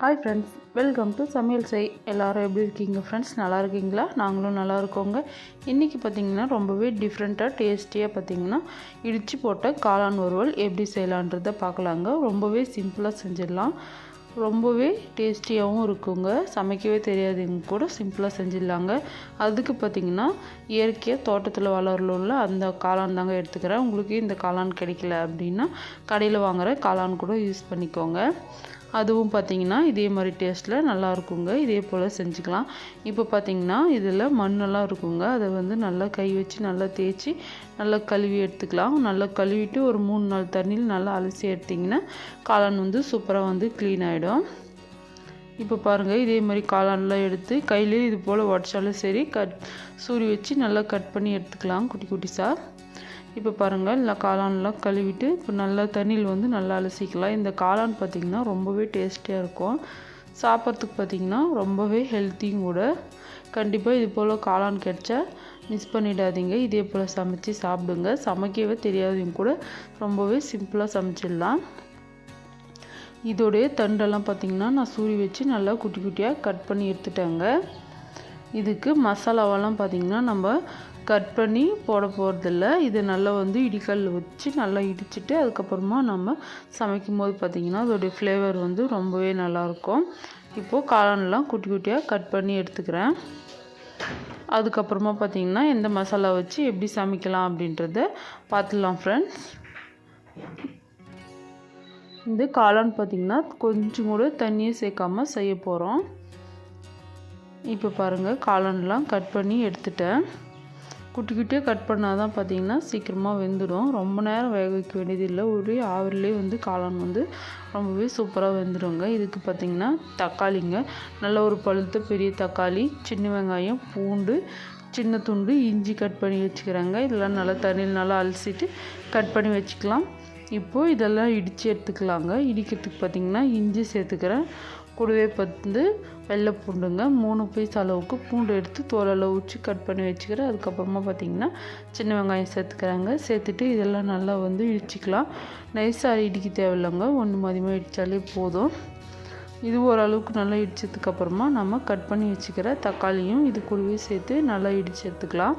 Hi friends welcome to சமையல் செய். எல்லோரும் எப்படி இருக்கீங்க ஃப்ரெண்ட்ஸ் நல்லா இருக்கீங்களா? நாங்களும் நல்லா இருக்கோங்க. இன்றைக்கி பார்த்தீங்கன்னா ரொம்பவே டிஃப்ரெண்ட்டாக டேஸ்டியாக பார்த்தீங்கன்னா இடித்து போட்ட காளான் வறுவல் எப்படி செய்யலான்றதை பார்க்கலாங்க. ரொம்பவே சிம்பிளாக செஞ்சிடலாம். ரொம்பவே டேஸ்டியாகவும் இருக்குங்க. சமைக்கவே தெரியாதவங்க கூட சிம்பிளாக செஞ்சிடலாங்க. அதுக்கு பார்த்திங்கன்னா இயற்கையாக தோட்டத்தில் வளரல அந்த காளான் தாங்க எடுத்துக்கிறேன். உங்களுக்கு இந்த காளான் கிடைக்கல அப்படின்னா கடையில் வாங்குகிற காளான் கூட யூஸ் பண்ணிக்கோங்க. அதுவும் பார்த்திங்கன்னா இதே மாதிரி டேஸ்ட்டில் நல்லா இருக்குங்க. இதே போல் செஞ்சுக்கலாம். இப்போ பார்த்திங்கன்னா இதில் மண்ணெல்லாம் இருக்குங்க. அதை வந்து நல்லா கை வச்சு நல்லா தேய்ச்சி நல்லா கழுவி எடுத்துக்கலாம். நல்லா கழுவிட்டு ஒரு மூணு நாள் தண்ணியில் நல்லா அலசி எடுத்திங்கன்னா காளான் வந்து சூப்பராக வந்து க்ளீன் ஆகிடும் இப்போ பாருங்கள் இதே மாதிரி காளான்லாம் எடுத்து கையிலே இது போல் உடச்சாலும் சரி கட் சூரி வச்சு நல்லா கட் பண்ணி எடுத்துக்கலாம் குட்டி குட்டிஸாக இப்போ பாருங்கள் நல்லா காளான்லாம் கழுவிட்டு இப்போ நல்லா தண்ணியில் வந்து நல்லா அலசிக்கலாம். இந்த காளான் பார்த்திங்கன்னா ரொம்பவே டேஸ்டியாக இருக்கும். சாப்பிட்றதுக்கு பார்த்திங்கன்னா ரொம்பவே ஹெல்த்தியும் கூட. கண்டிப்பாக இது போல் காளான் கிடச்சா மிஸ் பண்ணிடாதீங்க. இதே போல் சமைச்சு சாப்பிடுங்க. சமைக்கவே தெரியாதவங்க கூட ரொம்பவே சிம்பிளாக சமைச்சிடலாம். இதோடைய தண்டெல்லாம் பார்த்திங்கன்னா நான் சூரி வச்சு நல்லா குட்டி குட்டியாக கட் பண்ணி எடுத்துட்டேங்க. இதுக்கு மசாலாவெல்லாம் பார்த்திங்கன்னா நம்ம கட் பண்ணி போட போகிறதில்ல இது நல்லா வந்து இடிக்கல் வச்சு நல்லா இடிச்சிட்டு அதுக்கப்புறமா நம்ம சமைக்கும் போது பார்த்திங்கன்னா அதோடைய ஃப்ளேவர் வந்து ரொம்பவே நல்லாயிருக்கும். இப்போது காளான்லாம் குட்டி குட்டியாக கட் பண்ணி எடுத்துக்கிறேன். அதுக்கப்புறமா பார்த்திங்கன்னா எந்த மசாலா வச்சு எப்படி சமைக்கலாம் அப்படின்றத பார்த்துடலாம் ஃப்ரெண்ட்ஸ் இந்த காளான் பார்த்திங்கன்னா கொஞ்சம் கூட தண்ணியை சேர்க்காமல் செய்ய போகிறோம் இப்போ பாருங்கள் காளான்லாம் கட் பண்ணி எடுத்துட்டேன். குட்டி குட்டியாக கட் பண்ணால் தான் பார்த்திங்கன்னா சீக்கிரமாக வெந்துடும். ரொம்ப நேரம் வேக வைக்க வேண்டியதில்லை. ஒரே ஆவிலே வந்து காளான் வந்து ரொம்பவே சூப்பராக வெந்துடுங்க. இதுக்கு பார்த்திங்கன்னா தக்காளிங்க. நல்ல ஒரு பழுத்த பெரிய தக்காளி சின்ன வெங்காயம் பூண்டு சின்ன துண்டு இஞ்சி கட் பண்ணி வச்சுக்கிறாங்க. இதெல்லாம் நல்லா தண்ணியில் நல்லா அலசிட்டு கட் பண்ணி வச்சுக்கலாம். இப்போது இதெல்லாம் இடித்து எடுத்துக்கலாங்க. இடிக்கிறதுக்கு பார்த்திங்கன்னா இஞ்சி சேர்த்துக்கிறேன். கூடவே பத்து வெள்ளை பூண்டுங்க. மூணு பீஸ் அளவுக்கு பூண்டு எடுத்து தோலெல்லாம் ஊற்றி கட் பண்ணி வச்சுக்கிறேன். அதுக்கப்புறமா பார்த்திங்கன்னா சின்ன வெங்காயம் சேர்த்துக்கிறாங்க. சேர்த்துட்டு இதெல்லாம் நல்லா வந்து இடிச்சிக்கலாம். நைஸாக இடிக்க தேவையில்லைங்க. ஒன்று மதியமாக இடித்தாலே போதும். இது ஓரளவுக்கு நல்லா இடித்ததுக்கப்புறமா நம்ம கட் பண்ணி வச்சுக்கிற தக்காளியும் இது கூடவே சேர்த்து நல்லா இடித்து எடுத்துக்கலாம்.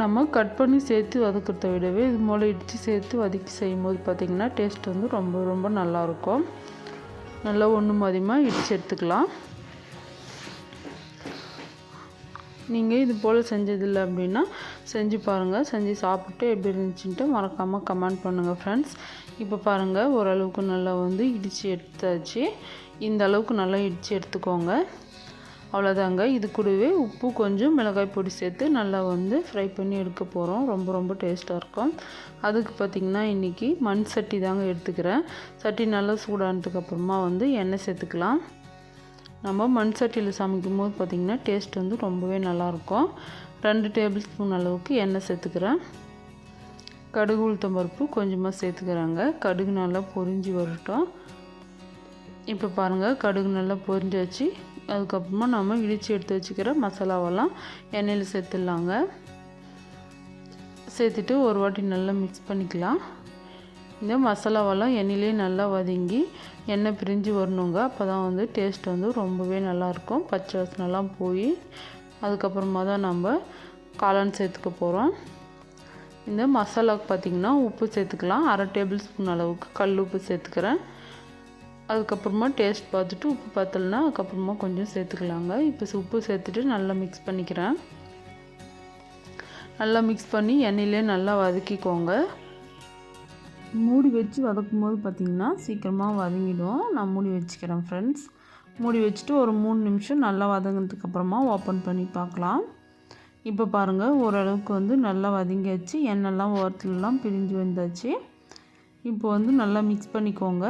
நம்ம கட் பண்ணி சேர்த்து வதக்கிறத விடவே இது போல் இடித்து சேர்த்து வதக்கி செய்யும்போது பார்த்திங்கன்னா டேஸ்ட் வந்து ரொம்ப ரொம்ப நல்லாயிருக்கும். நல்லா ஒன்று மதியமாக இடித்து எடுத்துக்கலாம். நீங்கள் இது போல் செஞ்சதில்லை அப்படின்னா செஞ்சு பாருங்கள் செஞ்சு சாப்பிட்டு எப்படி இருந்துச்சுன்ட்டு மறக்காமல் கமெண்ட் பண்ணுங்கள் ஃப்ரெண்ட்ஸ் இப்போ பாருங்கள் ஓரளவுக்கு நல்லா வந்து இடித்து எடுத்தாச்சு. இந்த அளவுக்கு நல்லா இடித்து எடுத்துக்கோங்க. அவ்வளோதாங்க. இது கூடவே உப்பு கொஞ்சம் மிளகாய் பொடி சேர்த்து நல்லா வந்து ஃப்ரை பண்ணி எடுக்க போகிறோம் ரொம்ப ரொம்ப டேஸ்ட்டாக இருக்கும். அதுக்கு பார்த்திங்கன்னா இன்றைக்கி மண் சட்டி தாங்க எடுத்துக்கிறேன். சட்டி நல்லா சூடானதுக்கப்புறமா வந்து எண்ணெய் சேர்த்துக்கலாம். நம்ம மண் சட்டியில் சமைக்கும் போது பார்த்திங்கன்னா டேஸ்ட் வந்து ரொம்பவே நல்லாயிருக்கும் ரெண்டு டேபிள் ஸ்பூன் அளவுக்கு எண்ணெய் சேர்த்துக்கிறேன். கடுகு உளுத்தம் பருப்பு கொஞ்சமாக சேர்த்துக்கிறாங்க. கடுகு நல்லா பொரிஞ்சு வரட்டும். இப்போ பாருங்கள் கடுகு நல்லா பொரிஞ்சாச்சு. அதுக்கப்புறமா நம்ம இடித்து எடுத்து வச்சுக்கிற மசாலாவெல்லாம் எண்ணெயில் சேர்த்துடலாங்க. சேர்த்துட்டு ஒரு வாட்டி நல்லா மிக்ஸ் பண்ணிக்கலாம். இந்த மசாலாவெல்லாம் எண்ணெயிலே நல்லா வதங்கி எண்ணெய் பிரிஞ்சு வரணுங்க. அப்போ தான் வந்து டேஸ்ட் வந்து ரொம்பவே நல்லாயிருக்கும். பச்சை வாசனெல்லாம் போய் அதுக்கப்புறமா தான் நம்ம காளான் சேர்த்துக்க போகிறோம் இந்த மசாலாவுக்கு பார்த்திங்கன்னா உப்பு சேர்த்துக்கலாம். அரை டேபிள் ஸ்பூன் அளவுக்கு கல் உப்பு சேர்த்துக்கிறேன். அதுக்கப்புறமா டேஸ்ட் பார்த்துட்டு உப்பு பார்த்தலனா அதுக்கப்புறமா கொஞ்சம் சேர்த்துக்கலாங்க. இப்போ உப்பு சேர்த்துட்டு நல்லா மிக்ஸ் பண்ணிக்கிறேன். நல்லா மிக்ஸ் பண்ணி எண்ணெயிலே நல்லா வதக்கிக்கோங்க. மூடி வச்சு வதக்கும் போது பார்த்திங்கன்னா சீக்கிரமாக வதங்கிடும். நான் மூடி வச்சுக்கிறேன் ஃப்ரெண்ட்ஸ் மூடி வச்சுட்டு ஒரு மூணு நிமிஷம் நல்லா வதங்கினதுக்கப்புறமா ஓப்பன் பண்ணி பார்க்கலாம். இப்போ பாருங்கள் ஓரளவுக்கு வந்து நல்லா வதங்கியாச்சு. எண்ணெய்லாம் ஓரத்துலலாம் பிரிஞ்சு வந்தாச்சு. இப்போ வந்து நல்லா மிக்ஸ் பண்ணிக்கோங்க.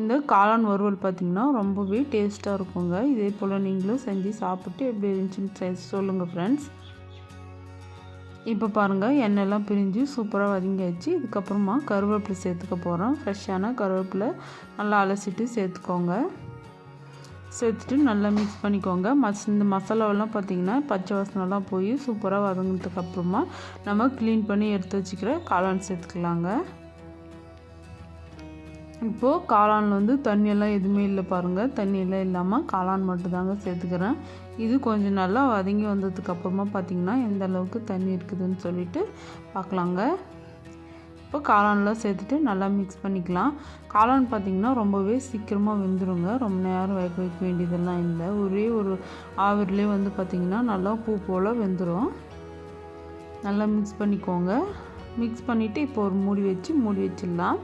இந்த காளான் வறுவல் பார்த்திங்கன்னா ரொம்பவே டேஸ்ட்டாக இருக்குங்க. இதே போல் நீங்களும் செஞ்சு சாப்பிட்டு எப்படி இருந்துச்சுன்னு சொல்லுங்கள் ஃப்ரெண்ட்ஸ் இப்போ பாருங்கள் எண்ணெய்லாம் பிரிஞ்சு சூப்பராக வதங்கியாச்சு. இதுக்கப்புறமா கருவேப்பிலை சேர்த்துக்க போகிறோம் ஃப்ரெஷ்ஷான கருவேப்பிலை நல்லா அலசிட்டு சேர்த்துக்கோங்க. சேர்த்துட்டு நல்லா மிக்ஸ் பண்ணிக்கோங்க. மஸ் இந்த மசாலாவெல்லாம் பார்த்திங்கன்னா பச்சை வாசனெல்லாம் போய் சூப்பராக வதங்கினதுக்கப்புறமா நம்ம க்ளீன் பண்ணி எடுத்து வச்சுக்கிற காளான் சேர்த்துக்கலாங்க. இப்போது காளானில் வந்து தண்ணியெல்லாம் எதுவுமே இல்லை பாருங்கள் தண்ணியெல்லாம் இல்லாமல் காளான் மட்டும்தாங்க சேர்த்துக்கிறேன். இது கொஞ்சம் நல்லா வதங்கி வந்ததுக்கப்புறமா பார்த்திங்கன்னா எந்த அளவுக்கு தண்ணி இருக்குதுன்னு சொல்லிட்டு பார்க்கலாங்க இப்போ காளான்லாம் சேர்த்துட்டு நல்லா மிக்ஸ் பண்ணிக்கலாம். காளான் பார்த்திங்கன்னா ரொம்பவே சீக்கிரமாக வெந்துருங்க. ரொம்ப நேரம் வைக்க வைக்க வேண்டியதெல்லாம் இல்லை. ஒரே ஒரு ஆவிரிலே வந்து பார்த்திங்கன்னா நல்லா பூ போல் வெந்துடும் நல்லா மிக்ஸ் பண்ணிக்கோங்க. மிக்ஸ் பண்ணிவிட்டு இப்போ ஒரு மூடி வச்சு மூடி வச்சிடலாம்.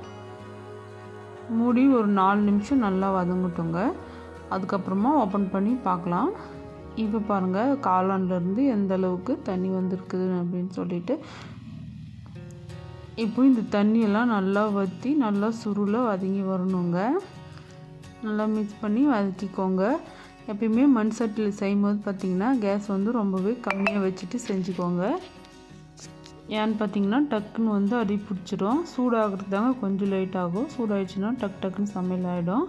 மூடி ஒரு நாலு நிமிஷம் நல்லா வதங்கட்டுங்க. அதுக்கப்புறமா ஓப்பன் பண்ணி பார்க்கலாம். இப்போ பாருங்கள் காளான்லேருந்து எந்த அளவுக்கு தண்ணி வந்திருக்குது அப்படின்னு சொல்லிட்டு. இப்போ இந்த தண்ணியெல்லாம் நல்லா வற்றி நல்லா சுருளை வதங்கி வரணுங்க. நல்லா மிக்ஸ் பண்ணி வதக்கிக்கோங்க. எப்பயுமே மண் சட்டியில் செய்யும்போது பார்த்திங்கன்னா கேஸ் வந்து ரொம்பவே கம்மியாக வச்சுட்டு செஞ்சுக்கோங்க. ஏன்னு பார்த்தீங்கன்னா டக்குன்னு வந்து அடி பிடிச்சிடும். சூடாகிறது தாங்க கொஞ்சம் லேட் ஆகும். சூடாகிடுச்சுன்னா டக் டக்குன்னு சமையல் ஆகிடும்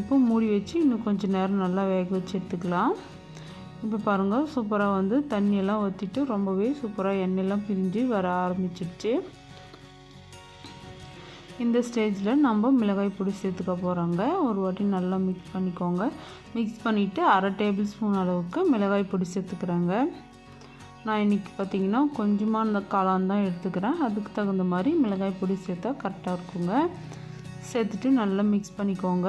இப்போ மூடி வச்சு இன்னும் கொஞ்சம் நேரம் நல்லா வேக வச்சு எடுத்துக்கலாம். இப்போ பாருங்கள் சூப்பராக வந்து தண்ணியெல்லாம் ஊற்றிட்டு ரொம்பவே சூப்பராக எண்ணெயெல்லாம் பிரிஞ்சு வர ஆரம்பிச்சிடுச்சு இந்த ஸ்டேஜில் நம்ம மிளகாய் பொடி சேர்த்துக்க போகிறோங்க ஒரு வாட்டி நல்லா மிக்ஸ் பண்ணிக்கோங்க. மிக்ஸ் பண்ணிவிட்டு அரை டேபிள் ஸ்பூன் அளவுக்கு மிளகாய் பொடி சேர்த்துக்கிறாங்க. நான் இன்றைக்கி பார்த்திங்கன்னா கொஞ்சமாக இந்த காளான் தான் எடுத்துக்கிறேன். அதுக்கு தகுந்த மாதிரி மிளகாய் பொடி சேர்த்தா கரெக்டாக இருக்குங்க. சேர்த்துட்டு நல்லா மிக்ஸ் பண்ணிக்கோங்க.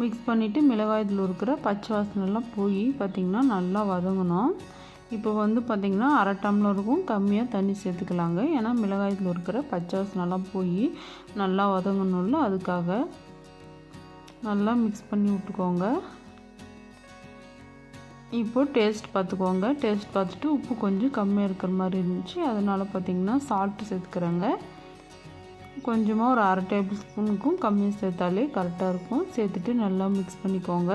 மிக்ஸ் பண்ணிவிட்டு மிளகாயத்தில் இருக்கிற பச்சை வாசனைலாம் போய் பார்த்திங்கன்னா நல்லா வதங்கணும். இப்போ வந்து பார்த்திங்கன்னா அரை டம்ளருக்கும் கம்மியாக தண்ணி சேர்த்துக்கலாங்க. ஏன்னா மிளகாயத்தில் இருக்கிற பச்சை வாசனெல்லாம் போய் நல்லா வதங்கணும்ல அதுக்காக நல்லா மிக்ஸ் பண்ணி விட்டுக்கோங்க. இப்போது டேஸ்ட் பார்த்துக்கோங்க. டேஸ்ட் பார்த்துட்டு உப்பு கொஞ்சம் கம்மியாக இருக்கிற மாதிரி இருந்துச்சு. அதனால் பார்த்திங்கன்னா சால்ட்டு சேர்த்துக்கிறேங்க. கொஞ்சமாக ஒரு அரை டேபிள் ஸ்பூனுக்கும் கம்மியாக சேர்த்தாலே கரெக்டாக இருக்கும். சேர்த்துட்டு நல்லா மிக்ஸ் பண்ணிக்கோங்க.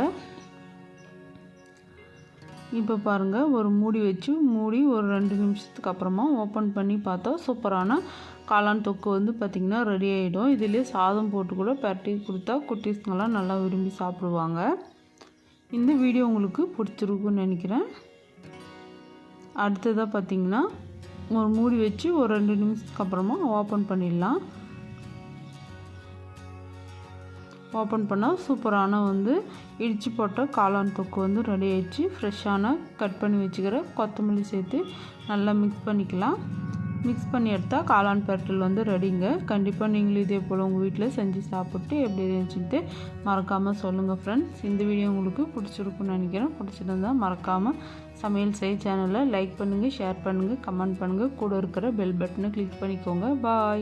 இப்போ பாருங்கள் ஒரு மூடி வச்சு மூடி ஒரு ரெண்டு நிமிஷத்துக்கு அப்புறமா ஓப்பன் பண்ணி பார்த்தா சூப்பரான காளான் தொக்கு வந்து பார்த்திங்கன்னா ரெடி ஆகிடும் இதிலே சாதம் போட்டு கூட பரட்டி கொடுத்தா குட்டீஸ்ங்கெல்லாம் நல்லா விரும்பி சாப்பிடுவாங்க. இந்த வீடியோ உங்களுக்கு பிடிச்சிருக்குன்னு நினைக்கிறேன். அடுத்ததாக பார்த்திங்கன்னா ஒரு மூடி வச்சு ஒரு ரெண்டு நிமிஷத்துக்கு அப்புறமா ஓப்பன் பண்ணிடலாம். ஓப்பன் பண்ணால் சூப்பரான வந்து இடித்து போட்ட காளான் தொக்கு வந்து ரெடி ஆயிடுச்சு. ஃப்ரெஷ்ஷான கட் பண்ணி வச்சுக்கிற கொத்தமல்லி சேர்த்து நல்லா மிக்ஸ் பண்ணிக்கலாம். மிக்ஸ் பண்ணி எடுத்தால் காளான் பெரட்டல் வந்து ரெடிங்க. கண்டிப்பாக நீங்களும் இதே போல் உங்கள் வீட்டில் செஞ்சு சாப்பிட்டு எப்படி இருந்துச்சுட்டு மறக்காமல் சொல்லுங்கள் ஃப்ரெண்ட்ஸ் இந்த வீடியோ உங்களுக்கு பிடிச்சிருக்குன்னு நினைக்கிறேன். பிடிச்சிருந்தா மறக்காமல் சமையல் செய் சேனலை லைக் பண்ணுங்கள் ஷேர் பண்ணுங்கள் கமெண்ட் பண்ணுங்கள் கூட இருக்கிற பெல் பட்டனை கிளிக் பண்ணிக்கோங்க. பாய்